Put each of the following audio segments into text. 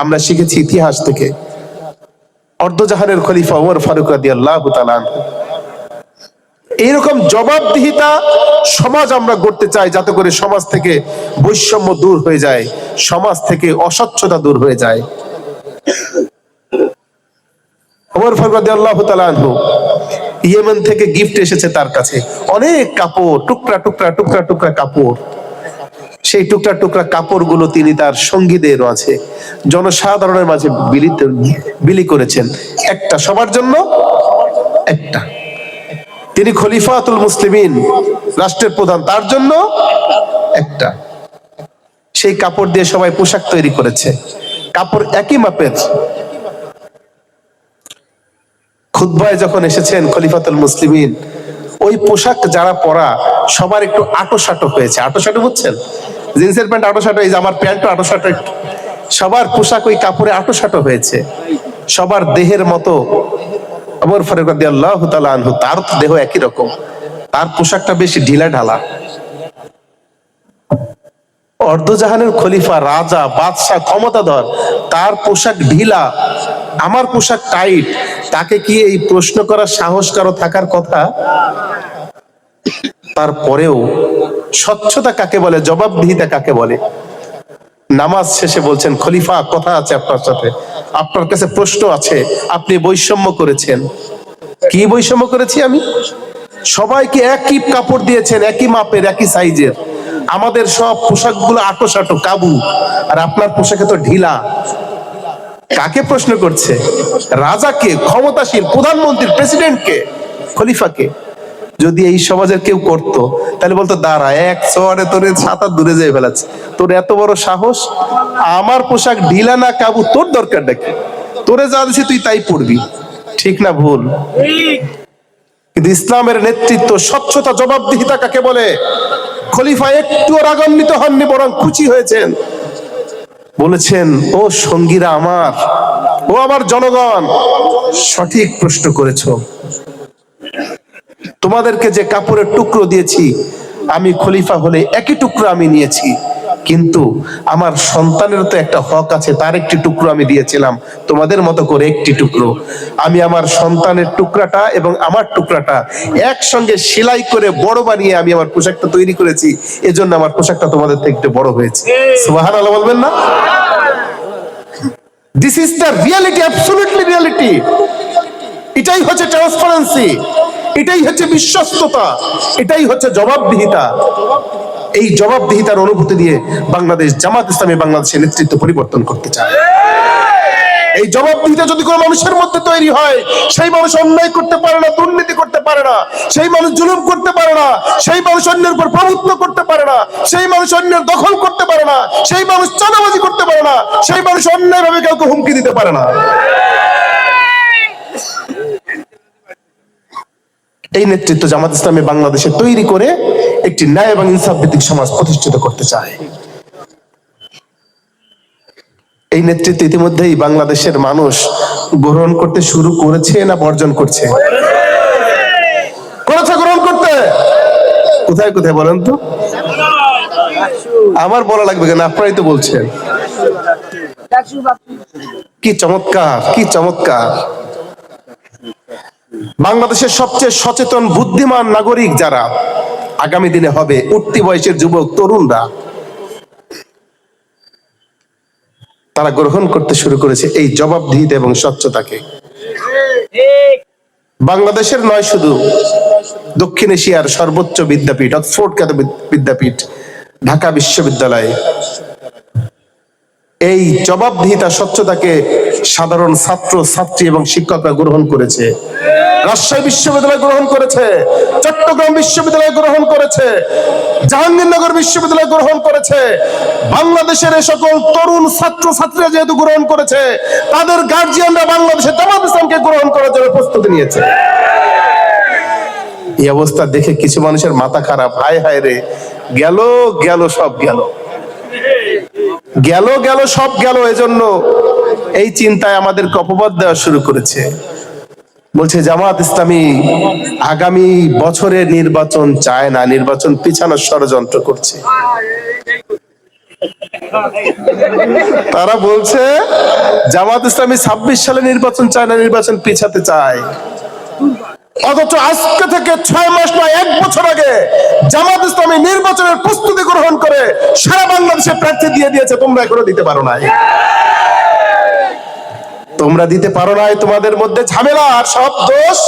আমরা শিখেছি ইতিহাস থেকে। অর্ধজাহানের খলিফা ওমর ফারুক আল্লাহ এইরকম জবাবদিহিতা সমাজ আমরা গড়তে চাই যাতে করে সমাজ থেকে বৈষম্য দূর হয়ে যায়, সমাজ থেকে অস্বচ্ছতা দূর হয়ে যায়। ওমর ফারুক রাদি আল্লাহ তালানহু ইয়েমেন থেকে গিফট এসেছে তার কাছে। অনেক কাপড়, টুকরা টুকরা টুকরা টুকরা কাপড়। সেই টুকরা টুকরা কাপড়গুলো তিনি তার সঙ্গীদের মাঝে, জনসাধারণের মাঝে বিলি করেছেন। একটা সবার জন্য, একটা। তিনি খলিফাতুল মুসলিমিন, রাষ্ট্রের প্রধান, তার জন্য একটা। সেই কাপড় দিয়ে সবাই পোশাক তৈরি করেছে। কাপড় একই মাপের। খুদ্বায় যখন এসেছেন খলিফাতুল মুসলিমিন, ওই পোশাক যারা পরা, সবার একটু আটো সাটো হয়েছে। আটো সাটো বুঝছেন জিন্সের প্যান্ট আটো সাটো এই যে আমার প্যান্টও আটো সাটো সবার পোশাক ওই কাপড়ে আটো সাটো হয়েছে। সবার দেহের মতো আমর ফারুক আল্লাহ আনহু, তার দেহ একই রকম। তার পোশাকটা বেশি ঢিলা ঢালা। অর্ধজাহানের খলিফা, রাজা, বাদশাহ, ক্ষমতাধর, তার পোশাক ঢিলা, আমার পোশাক টাইট। তাকে কি এই প্রশ্ন করার সাহস কারও থাকার কথা? তারপরেও স্বচ্ছতা কাকে বলে? জবাবদিহিতা কাকে বলে? নামাজ শেষে বলছেন, খলিফা, কথা আছে আপনার সাথে। আপনার কাছে প্রশ্ন আছে, আপনি বৈষম্য করেছেন। কি বৈষম্য করেছি আমি? সবাইকে একই কাপড় দিয়েছেন, একই মাপের, একই সাইজের। আমাদের সব পোশাকগুলো আটো সাটো কাবু। আর আপনার পোশাকে তো ঢিলা। কাকে প্রশ্ন করছে? রাজাকে, ক্ষমতাশীল প্রধানমন্ত্রী প্রেসিডেন্টকে, খলিফাকে। যদি এই সমাজের কেউ করত, তাহলে বলতো, দাঁড়া, এক সোয়ারে তোর সাঁতার দূরে যেয়ে ফেলাচ্ছে। তোর এত বড় সাহস, আমার পোশাক ঢিলা না কাবু, তোর দরকার নাকি তোরে যা দিছি তুই তাই পড়বি ঠিক না ভুল? কিন্তু ইসলামের নেতৃত্ব স্বচ্ছতা, জবাবদিহিতা কাকে বলে? খলিফা একটু রাগান্বিত হননি, বরং খুশি হয়েছেন। বলেছেন, ও সঙ্গীরা আমার, ও আমার জনগণ। সঠিক প্রশ্ন করেছ। তোমাদেরকে যে কাপড়ের টুকরো দিয়েছি, আমি খলিফা হলে একই টুকরো আমি নিয়েছি। কিন্তু আমার সন্তানের তো একটা হক আছে, তার একটি টুকরো আমি দিয়েছিলাম, তোমাদের মতো করে একটি টুকরো। আমি আমার সন্তানের টুকরাটা এবং আমার টুকরাটা একসঙ্গে সেলাই করে বড় বানিয়ে আমি আমার পোশাকটা তৈরি করেছি, এজন্য আমার পোশাকটা তোমাদের থেকে একটু বড় হয়েছে। সুবাহান আল্লাহ বলবেন না? This is the reality absolutely reality এটাই হচ্ছে ট্রান্সপারেন্সি এটাই হচ্ছে বিশ্বস্ততা, এটাই হচ্ছে জবাবদিহিতা। এই জবাবদিহিতার অনুভূতি দিয়ে বাংলাদেশ জামাত ইসলামী বাংলাদেশের নেতৃত্ব পরিবর্তন করতে চায়। এই জবাবদিহিতা যদি কোনো মানুষের মধ্যে তৈরি হয়, সেই মানুষ অন্যায় করতে পারে না, দুর্নীতি করতে পারে না, সেই মানুষ জুলুম করতে পারে না, সেই মানুষ অন্যের উপর প্রভুত্ব করতে পারে না, সেই মানুষ অন্যের দখল করতে পারে না, সেই মানুষ চাঁদাবাজি করতে পারে না, সেই মানুষ অন্যায়ভাবে কাউকে হুমকি দিতে পারে না। এই নেতৃত্ব জামাত ইসলামী বাংলাদেশে তৈরি করে একটি ন্যায় এবং ইনসাফ ভিত্তিক সমাজ প্রতিষ্ঠিত করতে চায়। এই নেতৃত্ব ইতিমধ্যেই বাংলাদেশের মানুষ গ্রহণ করতে শুরু করেছে না বর্জন করছে? করেছে গ্রহণ করতে? কোথায় কোথায় বলেন তো? আমার বলা লাগবে কেন? আপনারাই তো বলছেন। কি চমৎকার কি চমৎকার। বাংলাদেশের সবচেয়ে সচেতন, বুদ্ধিমান নাগরিক যারা, আগামী দিনে হবে উঠতি বয়সের যুবক, তরুণরা, তারা গ্রহণ করতে শুরু করেছে এই জবাবদিহিতা এবং স্বচ্ছতাকে। বাংলাদেশের নয় শুধু দক্ষিণ এশিয়ার সর্বোচ্চ বিদ্যাপীঠ, অক্সফোর্ড খ্যাত বিদ্যাপীঠ, ঢাকা বিশ্ববিদ্যালয়ে, এই জবাবদিহিতা, স্বচ্ছতাকে সাধারণ ছাত্র, ছাত্রী এবং শিক্ষকরা গ্রহণ করেছে। রাজশাহী বিশ্ববিদ্যালয় গ্রহণ করেছে, চট্টগ্রাম বিশ্ববিদ্যালয় গ্রহণ করেছে, জাহাঙ্গীরনগর বিশ্ববিদ্যালয় গ্রহণ করেছে, বাংলাদেশের এ সকল তরুণ ছাত্র ছাত্রীরা যেহেতু গ্রহণ করেছে, তাদের গার্জিয়ানরা বাংলাদেশের জামাত ইসলামকে গ্রহণ করার জন্য প্রস্তুতি নিয়েছে। এই অবস্থা দেখে কিছু মানুষের মাথা খারাপ। হায় হায় রে। গেল গেল, সব গেল। গেল গেল, সব গেল। এজন্য এই চিন্তায় আমাদের অপবাদ দেওয়া শুরু করেছে। বলছে, জামাত ইসলামী আগামী বছরের নির্বাচন চায় না, নির্বাচন পিছানোর ষড়যন্ত্র করছে। তারা বলছে, জামাত ইসলামী ছাব্বিশ সালে নির্বাচন চায় না, নির্বাচন পিছাতে চায়। অথচ আজকে থেকে ছয় মাস নয়, এক বছর আগে জামাত ইসলামী নির্বাচনের প্রস্তুতি গ্রহণ করে সারা বাংলাদেশে প্রার্থী দিয়ে দিয়েছে, তোমরা এখনও দিতে পারো নাই। তোমরা দিতে পারো নাই তোমাদের মধ্যে ঝামেলা আর সব দোষ।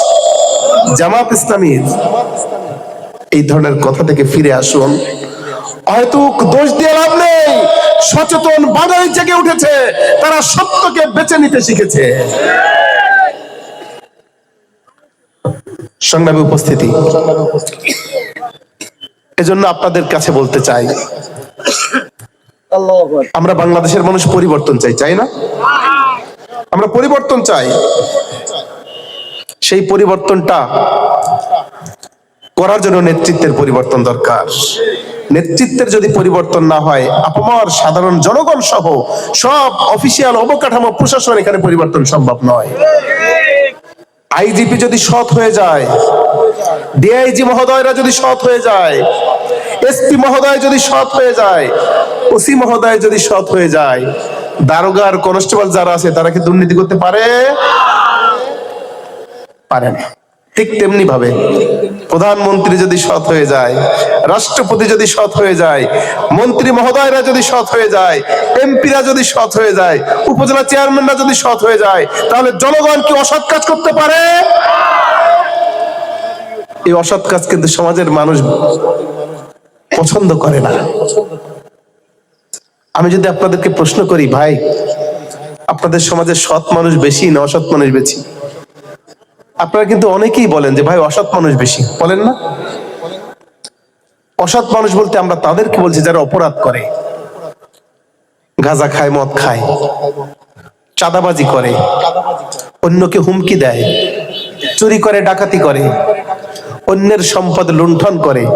জামাত ইসলামীর। এই ধরনের কথা থেকে ফিরে আসুন। হয়তো দোষ দিয়ে লাভ নেই। সচেতন বাঙালি জেগে উঠেছে। তারা সত্যকে বেছে নিতে শিখেছে। সংগ্রামী উপস্থিতি। এজন্য আপনাদের কাছে বলতে চাই আমরা বাংলাদেশের মানুষ পরিবর্তন চাই চাই না? আমরা পরিবর্তন চাই। সেই পরিবর্তনটা করার জন্য নেতৃত্বের পরিবর্তন দরকার। নেতৃত্বের যদি পরিবর্তন না হয় আপমার সাধারণ জনগণ সহ সব অফিসিয়াল অবকাঠামো প্রশাসন এখানে পরিবর্তন সম্ভব নয়। আইজিপি যদি সৎ হয়ে যায়, ডিআইজি মহোদয়রা যদি সৎ হয়ে যায়, এসপি মহোদয় যদি সৎ হয়ে যায়, ওসি মহোদয় যদি সৎ হয়ে যায় দারোগার কনস্টেবল যারা আছে, তারা কি দুর্নীতি করতে পারে? পারে না। ঠিক তেমনি ভাবে প্রধানমন্ত্রী যদি সৎ হয়ে যায়, রাষ্ট্রপতি যদি সৎ হয়ে যায়, মন্ত্রী মহোদয়রা যদি সৎ হয়ে যায়, এমপিরা যদি সৎ হয়ে যায়, উপজেলা চেয়ারম্যানরা যদি সৎ হয়ে যায়, তাহলে জনগণ কি অসৎ কাজ করতে পারে? এই অসৎ কাজ কিন্তু সমাজের মানুষ পছন্দ করে না। আমি যদি আপনাদেরকে প্রশ্ন করি, ভাই, আপনাদের সমাজে সৎ মানুষ বেশি না অসৎ মানুষ বেশি? আপনারা কিন্তু অনেকেই বলেন যে, ভাই, অসৎ মানুষ বেশি। বলেন না? অসৎ মানুষ বলতে আমরা তাদেরকে বলছি যারা অপরাধ করে। গাঁজা খায়, মদ খায়। চাঁদাবাজি করে। অন্যকে হুমকি দেয়। চুরি করে, ডাকাতি করে। অন্যের সম্পদ লুণ্ঠন করে।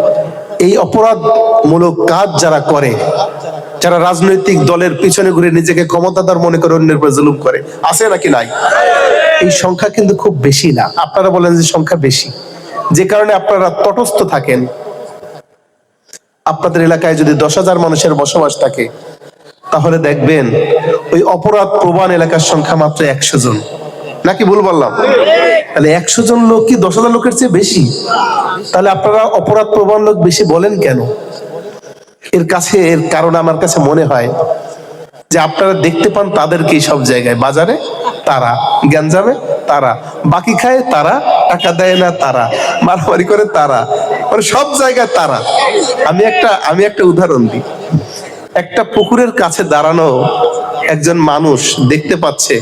এই অপরাধমূলক কাজ যারা করে যারা রাজনৈতিক দলের পিছনে ঘুরে নিজেকে ক্ষমতাদার মনে করে অন্যের উপর জুলুম করে, আছে নাকি নাই? এই সংখ্যা কিন্তু খুব বেশি না। আপনারা বলেন যে সংখ্যা বেশি। যে কারণে আপনারা তটস্থ থাকেন। আপনাদের এলাকায় যদি দশ হাজার মানুষের বসবাস থাকে, তাহলে দেখবেন ওই অপরাধ প্রবান এলাকার সংখ্যা মাত্র একশো জন। নাকি ভুল বললাম? তাহলে একশো জন লোক কি দশ হাজার লোকের চেয়ে বেশি? তাহলে আপনারা অপরাধ প্রবান লোক বেশি বলেন কেন? এর কাছে, এর কারণ আমার কাছে মনে হয় যে আপনারা দেখতে পান তাদেরকে সব জায়গায়। বাজারে তারা, গ্যাঞ্জামে তারা, বাকি খায় তারা, টাকা দেয় না তারা, মারামারি করে তারা মানে সব জায়গায় তারা। আমি একটা আমি একটা উদাহরণ দিই। একটা পুকুরের কাছে দাঁড়ানো একজন মানুষ দেখতে পাচ্ছে,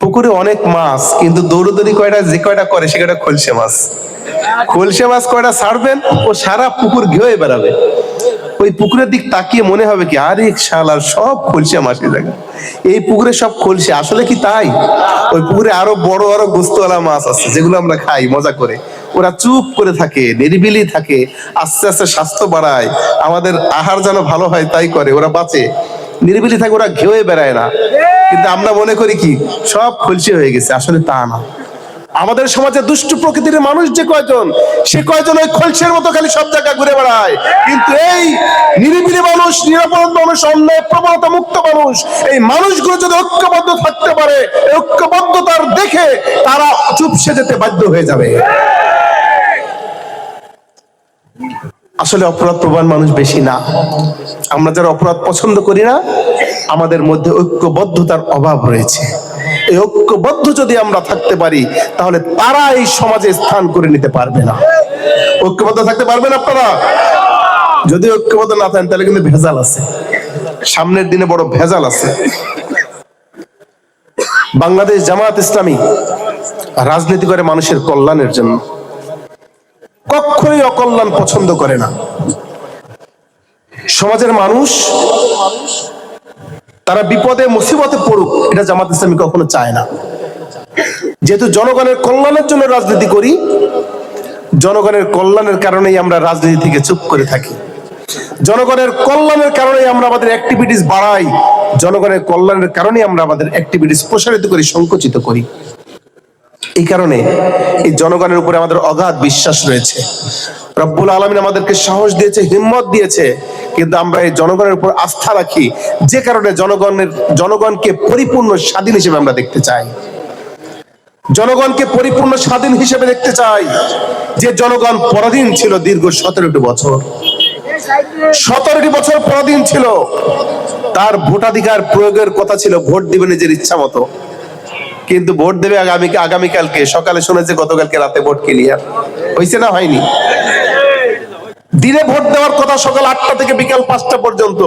পুকুরে অনেক মাছ, কিন্তু দৌড়দৌড়ি কয়টা, যে কয়টা করে, সে কয়টা খলসে মাছ। খলসে মাছ কয়টা ছাড়বেন, ও সারা পুকুর ঘেয়ে বেড়াবে। ওই পুকুরের দিক তাকিয়ে মনে হবে কি, আরে শালার সব খলসে মাছের জায়গা। এই পুকুরে সব খলসে, আসলে কি তাই? ওই পুকুরে আরও বড় বড় গোস্তওয়ালা মাছ আছে, যেগুলো আমরা খাই, মজা করে। ওরা চুপ করে থাকে, নিরিবিলি থাকে, আস্তে আস্তে স্বাস্থ্য বাড়ায়, আমাদের আহার যেন ভালো হয় তাই করে, ওরা বাঁচে। নিরিবিলি থাকে, ওরা ঘেয়ে বেড়ায় না। কিন্তু আমরা মনে করি কি, সব খলসে হয়ে গেছে, আসলে তা না। আমাদের সমাজে দুষ্টু প্রকৃতির মানুষ যে কয়জন, সে কয়জন ওই খলসের মতো খালি সব জায়গায় ঘুরে বেড়ায়? কিন্তু এই নিরিবিলি মানুষ নিরাপদ মানুষ, অন্যায়, প্রবণতা মুক্ত মানুষ, এই মানুষগুলো যদি ঐক্যবদ্ধ থাকতে পারে ঐক্যবদ্ধতার দেখে তারা চুপসে যেতে বাধ্য হয়ে যাবে। আসলে অপরাধ প্রবণ মানুষ বেশি না। আমরা যারা অপরাধ পছন্দ করি না, আমাদের মধ্যে ঐক্যবদ্ধতার অভাব রয়েছে। ঐক্যবদ্ধ যদি আমরা থাকতে পারি, তাহলে তারা এই সমাজে স্থান করে নিতে পারবে না। ঐক্যবদ্ধ থাকতে পারবেন আপনারা? যদি ঐক্যবদ্ধ না থাকেন, তাহলে কিন্তু ভেজাল আছে। সামনের দিনে বড় ভেজাল আছে। বাংলাদেশ জামাত ইসলামী রাজনীতি করে মানুষের কল্যাণের জন্য। কখনোই অকল্যাণ পছন্দ করে না। সমাজের মানুষ তারা বিপদে, মুসিবতে পড়ুক, এটা জামাত ইসলামী কখনো চায় না। যেহেতু জনগণের কল্যাণের জন্য রাজনীতি করি, জনগণের কল্যাণের কারণেই আমরা রাজনীতি থেকে চুপ করে থাকি। জনগণের কল্যাণের কারণেই আমরা আমাদের অ্যাক্টিভিটিস বাড়াই, জনগণের কল্যাণের কারণেই আমরা আমাদের অ্যাক্টিভিটিস প্রসারিত করি, সংকুচিত করি। এই কারণে এই জনগণের উপরে আমাদের অগাধ বিশ্বাস রয়েছে। রব্বুল আলমিন আমাদেরকে সাহস দিয়েছে, হিম্মত দিয়েছে কিন্তু আমরা এই জনগণের উপর আস্থা রাখি, যে কারণে জনগণের, জনগণকে পরিপূর্ণ স্বাধীন হিসেবে আমরা দেখতে চাই। জনগণকে পরিপূর্ণ স্বাধীন হিসেবে দেখতে চাই যে জনগণ পরাধীন ছিল দীর্ঘ সতেরোটি বছর। সতেরোটি বছর পরাধীন ছিল। তার ভোটাধিকার প্রয়োগের কথা ছিল, ভোট দিবে নিজের ইচ্ছা মতো। কিন্তু ভোট দেবে আগামী, আগামীকালকে, সকালে শুনেছে গতকালকে রাতে ভোট ক্লিয়ার। হয়েছে না হয়নি? দিনে ভোট দেওয়ার কথা সকাল আটটা থেকে বিকাল পাঁচটা পর্যন্ত।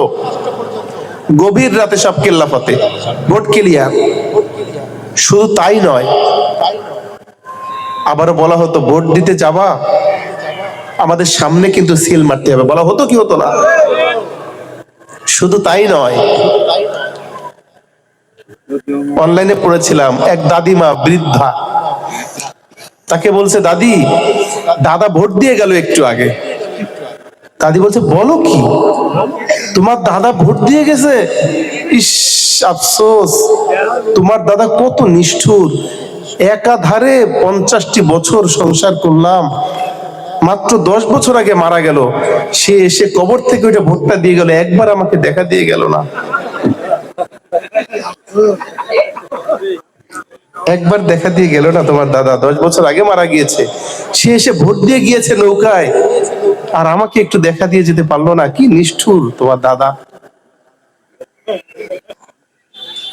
গভীর রাতে সব কেল্লাফতে ভোট ক্লিয়ার। শুধু তাই নয়, আবারও বলা হতো, ভোট দিতে যাবা? আমাদের সামনে কিন্তু সিল মারতে হবে। বলা হতো কি হতো না? শুধু তাই নয়, অনলাইনে পড়েছিলাম, এক দাদিমা বৃদ্ধা, তাকে বলছে, দাদি, দাদা ভোট দিয়ে গেল একটু আগে। দাদি বলছে, বলো কি? তোমার দাদা ভোট দিয়ে গেছে? ইস, আফসোস। তোমার দাদা কত নিষ্ঠুর। একাধারে পঞ্চাশটি বছর সংসার করলাম। মাত্র দশ বছর আগে মারা গেল। সে এসে কবর থেকে ওইটা ভোটটা দিয়ে গেল। একবার আমাকে দেখা দিয়ে গেল না। একবার দেখা দিয়ে গেল না তোমার দাদা। দশ বছর আগে মারা গিয়েছে। সে এসে ভোট দিয়ে গিয়েছে নৌকায়। আর আমাকে একটু দেখা দিয়ে যেতে পারল না। কি নিষ্ঠুর তোমার দাদা।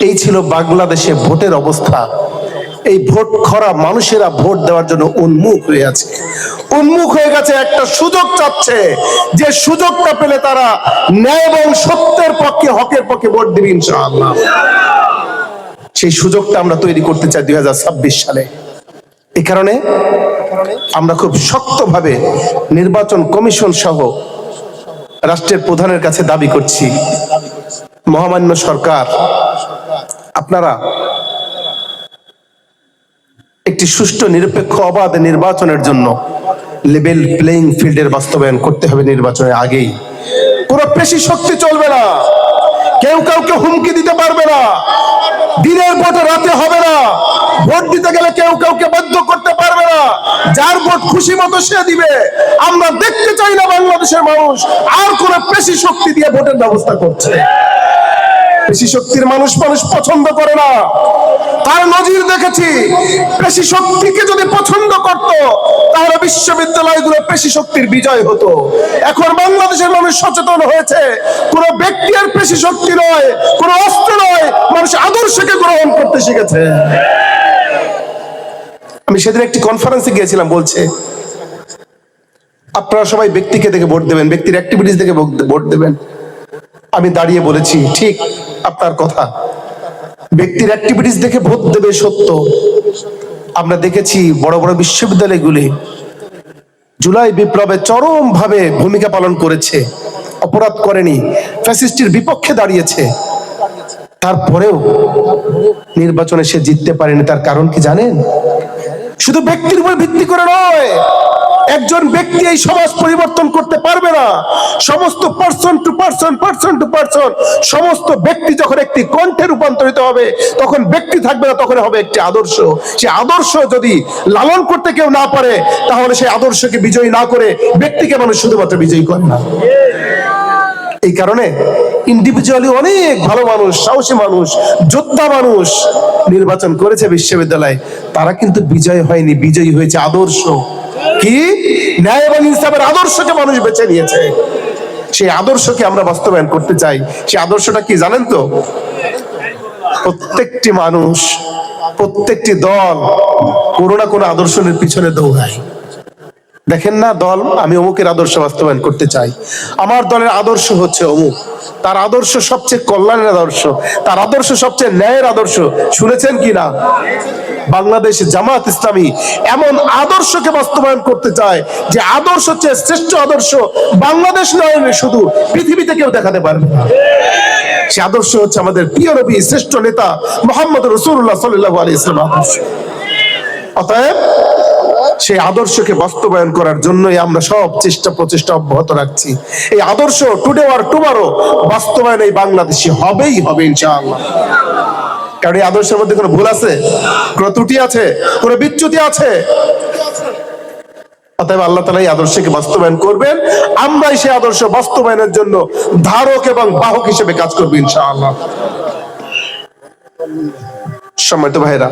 এই ছিল বাংলাদেশে ভোটের অবস্থা। এই ভোট খরা মানুষেরা ভোট দেওয়ার জন্য উন্মুখ হয়ে আছে। উন্মুখ হয়ে গেছে, একটা সুযোগ চাচ্ছে। যে সুযোগটা পেলে তারা ন্যায় এবং সত্যের পক্ষে, হকের পক্ষে ভোট দিবে ইনশাআল্লাহ। সেই সুযোগটা আমরা তৈরি করতে চাই দুই হাজার ছাব্বিশ সালে। এই কারণে আমরা খুব শক্তভাবে নির্বাচন কমিশন সহ রাষ্ট্রের প্রধানের কাছে দাবি করছি। মহামান্য সরকার, আপনারা একটি সুষ্ঠু, নিরপেক্ষ, অবাধ নির্বাচনের জন্য লেভেল প্লেইং ফিল্ডের বাস্তবায়ন করতে হবে নির্বাচনের আগেই। পুরো পেশি শক্তি চলবে না। কেউ কাউকে হুমকি দিতে পারবে না। দিনের ভোট রাতে হবে না। ভোট দিতে গেলে কেউ কাউকে বাধ্য করতে পারবে না। যার ভোট খুশি মতো সে দিবে। আমরা দেখতে চাই না বাংলাদেশের মানুষ আর কোন পেশি শক্তি দিয়ে ভোটের ব্যবস্থা করছে। পেশি শক্তির মানুষ মানুষ পছন্দ করে না। তার নজির দেখেছি পেশি শক্তিকে যদি পছন্দ করত, তাহলে বিশ্ববিদ্যালয়গুলো পেশি শক্তির বিজয় হতো। এখন বাংলাদেশের মানুষ সচেতন হয়েছে, কোন ব্যক্তি আর পেশি শক্তি নয়, কোন অস্ত্র নয়, মানুষ আদর্শকে গ্রহণ করতে শিখেছে। আমি সেদিন একটি কনফারেন্সে গিয়েছিলাম, বলছে, আপনারা সবাই ব্যক্তিকে দেখে ভোট দেবেন, ব্যক্তির অ্যাক্টিভিটিস দেখে ভোট দেবেন। আমি দাঁড়িয়ে বলেছি, ঠিক। আপনার কথা। ব্যক্তির অ্যাক্টিভিটিস দেখে ভোট দেবে সত্য। আমরা দেখেছি বড় বড় বিশ্ববিদ্যালয়গুলি জুলাই বিপ্লবে চরম ভাবে ভূমিকা পালন করেছে, অপরাধ করেনি ফ্যাসিস্টের বিপক্ষে দাঁড়িয়েছে। তারপরেও নির্বাচনে সে জিততে পারেনি, তার কারণ কি জানেন? শুধু ব্যক্তির উপর ভিত্তি করে নয় একজন ব্যক্তি এই সমাজ পরিবর্তন করতে পারবে না। সমস্ত person to person person to person সমস্ত ব্যক্তি যখন একটি কণ্ঠে রূপান্তরিত হবে, তখন ব্যক্তি থাকবে না, তখন হবে একটি আদর্শ। সে আদর্শ যদি লালন করতে কেউ না পারে, তাহলে সেই আদর্শকে বিজয়ী না করে ব্যক্তিকে মানুষ শুধুমাত্র বিজয়ী করে না। এই কারণে ইন্ডিভিজুয়ালি অনেক ভালো মানুষ, সাহসী মানুষ, যোদ্ধা মানুষ নির্বাচন করেছে বিশ্ববিদ্যালয়। তারা কিন্তু বিজয় হয়নি, বিজয়ী হয়েছে আদর্শ। কি? ন্যায় এবং ইনসাফের আদর্শকে মানুষ বেছে নিয়েছে। সেই আদর্শকে আমরা বাস্তবায়ন করতে চাই। সেই আদর্শটা কি জানেন তো? প্রত্যেকটি মানুষ, প্রত্যেকটি দল কোনো না কোনো আদর্শের পিছনে দৌড়ায়। দেখেন না দল, আমি অমুকের আদর্শ বাস্তবায়ন করতে চাই। আমার দলের আদর্শ হচ্ছে অমুক। তার আদর্শ সবচেয়ে কল্যাণের আদর্শ, তার আদর্শ সবচেয়ে ন্যায়ের আদর্শ। শুনেছেন কি না? বাংলাদেশ জামাত ইসলামী এমন আদর্শকে বাস্তবায়ন করতে চায়, যে আদর্শ হচ্ছে শ্রেষ্ঠ আদর্শ। বাংলাদেশ নয়, শুধু পৃথিবীতে কেউ দেখাতে পারবে না। সে আদর্শ হচ্ছে আমাদের প্রিয় নবী, শ্রেষ্ঠ নেতা মোহাম্মদ রসুল্লাহ সাল্লাহ আলী ইসলাম আদর্শ। অতএব সেই আদর্শকে বাস্তবায়ন করার জন্যই আমরা সব চেষ্টা প্রচেষ্টা অব্যাহত রাখছি। এই আদর্শ টুডে আর টুমারো বাস্তবায়ন এই বাংলাদেশে হবেই হবে ইনশাআল্লাহ। কারণ এই আদর্শের মধ্যে কোনো ভুল আছে? কোনো ত্রুটি আছে? কোনো বিচ্যুতি আছে? অতএব আল্লাহ তালা এই আদর্শকে বাস্তবায়ন করবেন। আমরাই সেই আদর্শ বাস্তবায়নের জন্য ধারক এবং বাহক হিসেবে কাজ করব ইনশাআল্লাহ। সম্মানিত ভাইরা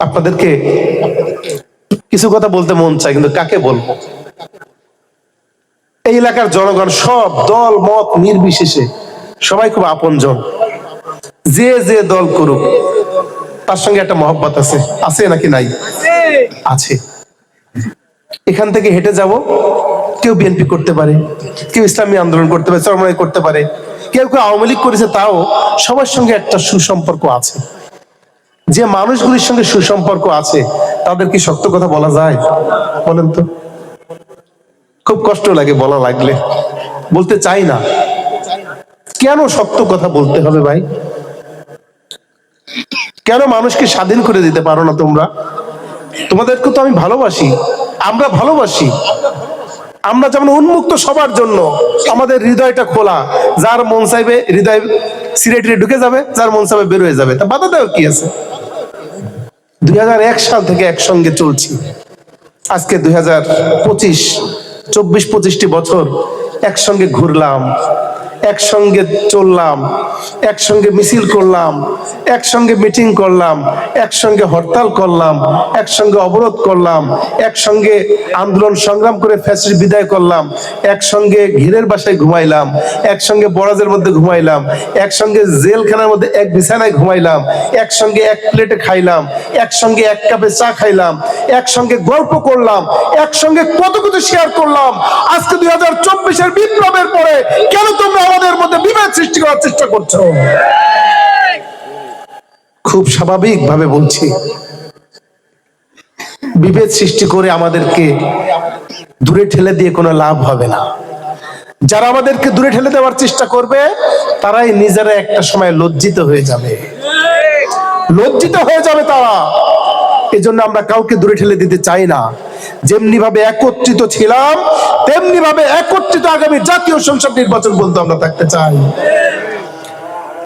আপনাদেরকে কিছু কথা বলতে মন চায়, কিন্তু কাকে বলব? এই এলাকার জনগণ সব দল, মত নির্বিশেষে সবাই খুব আপনজন। যে যে দল করুক, তার সঙ্গে একটা মহব্বত আছে। আছে নাকি নাই? আছে। এখান থেকে হেঁটে যাব, কেউ বিএনপি করতে পারে, কেউ ইসলামী আন্দোলন করতে পারে চরমাই করতে পারে, কেউ কেউ আওয়ামী লীগ করেছে, তাও সবার সঙ্গে একটা সুসম্পর্ক আছে। যে মানুষগুলির সঙ্গে সুসম্পর্ক আছে, তাদের কি শক্ত কথা বলা যায়? বলেন তো। খুব কষ্ট লাগে বলা লাগলে। বলতে চাই না। কেন শক্ত কথা বলতে হবে ভাই? কেন মানুষকে স্বাধীন করে দিতে পারো না তোমরা? তোমাদেরকে তো আমি ভালোবাসি। আমরা ভালোবাসি। আমরা যেমন উন্মুক্ত সবার জন্য আমাদের হৃদয়টা খোলা, যার মন চাইবে হৃদয় সিলেটে ঢুকে যাবে, যার মন চাইবে বের হয়ে যাবে। তা বাধা দেওয়ার কি আছে? দুই হাজার এক সাল থেকে একসঙ্গে চলছি। আজকে দুই হাজার পঁচিশ, চব্বিশ পঁচিশটি বছর একসঙ্গে ঘুরলাম। একসঙ্গে চললাম, একসঙ্গে মিছিল করলাম, একসঙ্গে মিটিং করলাম, একসঙ্গে হরতাল করলাম, একসঙ্গে অবরোধ করলাম, একসঙ্গে আন্দোলন সংগ্রাম করে ফ্যাসিস বিদায় করলাম, একসঙ্গে ঘিরের বাসায় ঘুমাইলাম, একসঙ্গে বরাজের মধ্যে ঘুমাইলাম, একসঙ্গে জেলখানার মধ্যে এক বিছানায় ঘুমাইলাম, একসঙ্গে এক প্লেটে খাইলাম, একসঙ্গে এক কাপে চা খাইলাম, একসঙ্গে গল্প করলাম, একসঙ্গে কত কিছু শেয়ার করলাম। আজকে দুই হাজার চব্বিশের বিপ্লবের পরে কেন তোমরা আমাদের মধ্যে বিভেদ সৃষ্টি করার চেষ্টা করছ। খুব স্বাভাবিক ভাবে বলছি, বিভেদ সৃষ্টি করে আমাদেরকে দূরে ঠেলে দিয়ে কোনো লাভ হবে না। যারা আমাদেরকে দূরে ঠেলে দেওয়ার চেষ্টা করবে, তারাই নিজেরা একটা সময় লজ্জিত হয়ে যাবে। লজ্জিত হয়ে যাবে তারা। এই জন্য আমরা কাউকে দূরে ঠেলে দিতে চাই না। যেমনি ভাবে একত্রিত ছিলাম তেমনি ভাবে একত্রিত আগামী জাতীয় সংসদ নির্বাচন বলতে আমরা থাকতে চাই।